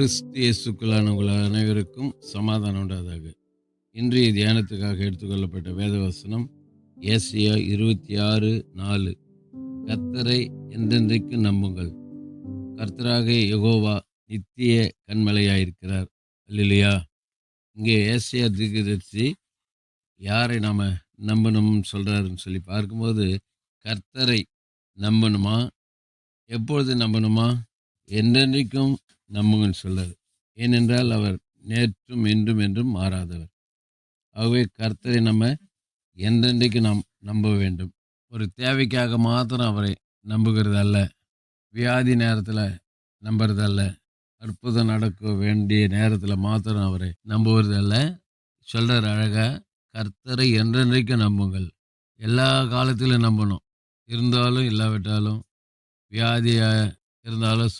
கிறிஸ்து உங்கள் அனைவருக்கும் சமாதானம் உண்டாதாக. இன்றைய தியானத்துக்காக எடுத்துக்கொள்ளப்பட்ட வேதவசனம் ஏசியா இருபத்தி ஆறு நாலு. கர்த்தரை என்றென்றைக்கு நம்புங்கள். கர்த்தராக யகோவா நித்திய கண்மலையாயிருக்கிறார் இல்லையா இங்கே ஏசியா தீர்க்கதரிசி யாரை நாம் நம்பணும்னு சொல்கிறாருன்னு சொல்லி பார்க்கும்போது கர்த்தரை நம்பணுமா? எப்பொழுது நம்பணுமா? என்றென்றைக்கும் நம்புங்கள் சொல்லது ஏனென்றால் அவர் நேற்றும் இன்றும் என்றும் மாறாதவர். ஆகவே கர்த்தரை நம்ம என்றென்றைக்கு நாம் நம்ப வேண்டும். ஒரு தேவைக்காக மாத்திரம் அவரை நம்புகிறது அல்ல. வியாதி நேரத்தில் நம்புறது அல்ல. அற்புதம் நடக்க வேண்டிய நேரத்தில் மாத்திரம் அவரை நம்புவது அல்ல. சொல்கிற அழகாக கர்த்தரை என்றென்றைக்கும் நம்புங்கள். எல்லா காலத்திலும் நம்பணும். இருந்தாலும் இல்லாவிட்டாலும் வியாதியாக இருந்தாலும்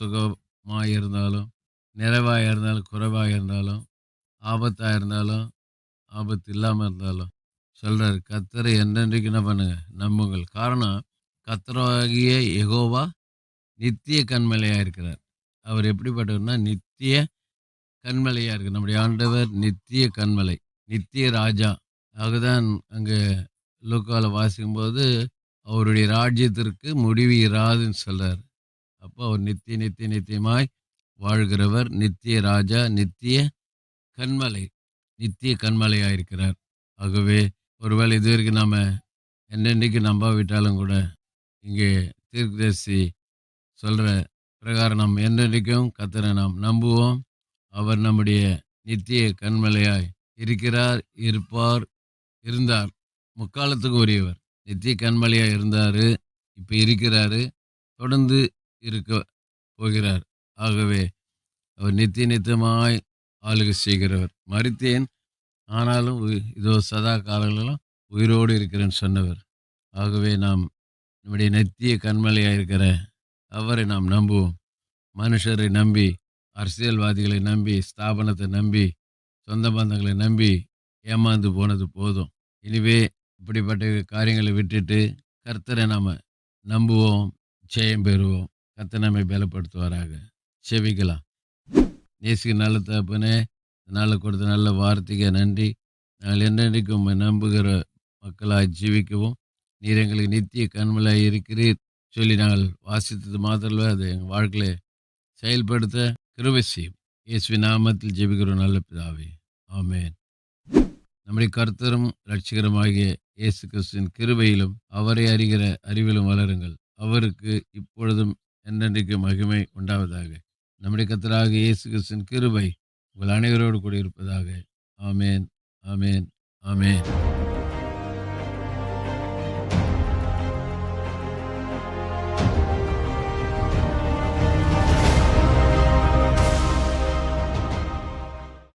மா இருந்தாலும் நிறைவாக இருந்தாலும் குறைவாக இருந்தாலும் ஆபத்தாக இருந்தாலும் ஆபத்து இல்லாமல் இருந்தாலும் சொல்கிறார் கத்தரை என்றென்றைக்கு என்ன பண்ணுங்க? நம்புங்கள். காரணம் கத்தராகிய எகோவா நித்திய கண்மலையாக இருக்கிறார். அவர் எப்படிப்பட்டவர்னா நித்திய கண்மலையாக இருக்கு. நம்முடைய ஆண்டவர் நித்திய கண்மலை நித்திய ராஜா. அதுதான் அங்கே லூக்காவில் வாசிக்கும்போது அவருடைய ராஜ்யத்திற்கு முடிவு இராதுன்னு சொல்கிறார் அப்போ அவர் நித்திய நித்திய நித்தியமாய் வாழ்கிறவர் நித்திய ராஜா நித்திய கண்மலை நித்திய கண்மலையாக இருக்கிறார் ஆகவே ஒருவேளை இது வரைக்கும் நாம் என்னென்னைக்கு நம்பாவிட்டாலும் கூட இங்கே தீர்க்கதரிசி சொல்கிற பிரகாரம் நாம் என்னென்றைக்கும் கத்தரை நாம் நம்புவோம். அவர் நம்முடைய நித்திய கண்மலையாய் இருக்கிறார் இருப்பார் இருந்தார். முக்காலத்துக்கு உரியவர். நித்திய கண்மலையாக இருந்தார் இப்போ இருக்கிறாரு. தொடர்ந்து இருக்க போகிறார். ஆகவே அவர் நித்திய நித்தியமாய் ஆளுகை செய்கிறவர். மறித்தேன் ஆனாலும் இதோ சதா காலங்களிலும் உயிரோடு இருக்கிறேன்னு சொன்னவர். ஆகவே நாம் நம்முடைய நித்திய கண்மலையாக இருக்கிற அவரை நாம் நம்புவோம். மனுஷரை நம்பி அரசியல்வாதிகளை நம்பி ஸ்தாபனத்தை நம்பி சொந்த பந்தங்களை நம்பி ஏமாந்து போனது போதும். இனிவே இப்படிப்பட்ட காரியங்களை விட்டுட்டு கர்த்தரை நாம் நம்புவோம் ஜெயம் பெறுவோம். கத்த நம்மை பலப்படுத்துவாராக. செவிக்கலாம் நேசிக்கு நல்ல தகப்பனே நாளில் கொடுத்த நல்ல வார்த்தைக்கு நன்றி. நாங்கள் என்னென்றைக்கும் நம்புகிற மக்களாக ஜீவிக்கவும். நீர் எங்களுக்கு நித்திய கண்மலாக இருக்கிறீர். சொல்லி நாங்கள் வாசித்தது மாத்திரமே அது எங்கள் வாழ்க்கையில செயல்படுத்த கிருபை செய்யும். இயேசுவி நாமத்தில் ஜெபிக்கிறோம் நல்ல பிதாவே. ஆமேன். நம்முடைய கர்த்தரும் ரட்சிகரமாகிய இயேசு கிறிஸ்துவின் கிருபையிலும் அவரை அறிகிற அறிவிலும் வளருங்கள். அவருக்கு இப்பொழுதும் என்றென்றைக்கு மகிமை உண்டாவதாக. நம்முடைய கத்தராக இயேசு கிறிஸ்தின் கிருபை உங்கள் அனைவரோடு கூட இருப்பதாக ஆமேன் ஆமேன் ஆமேன்.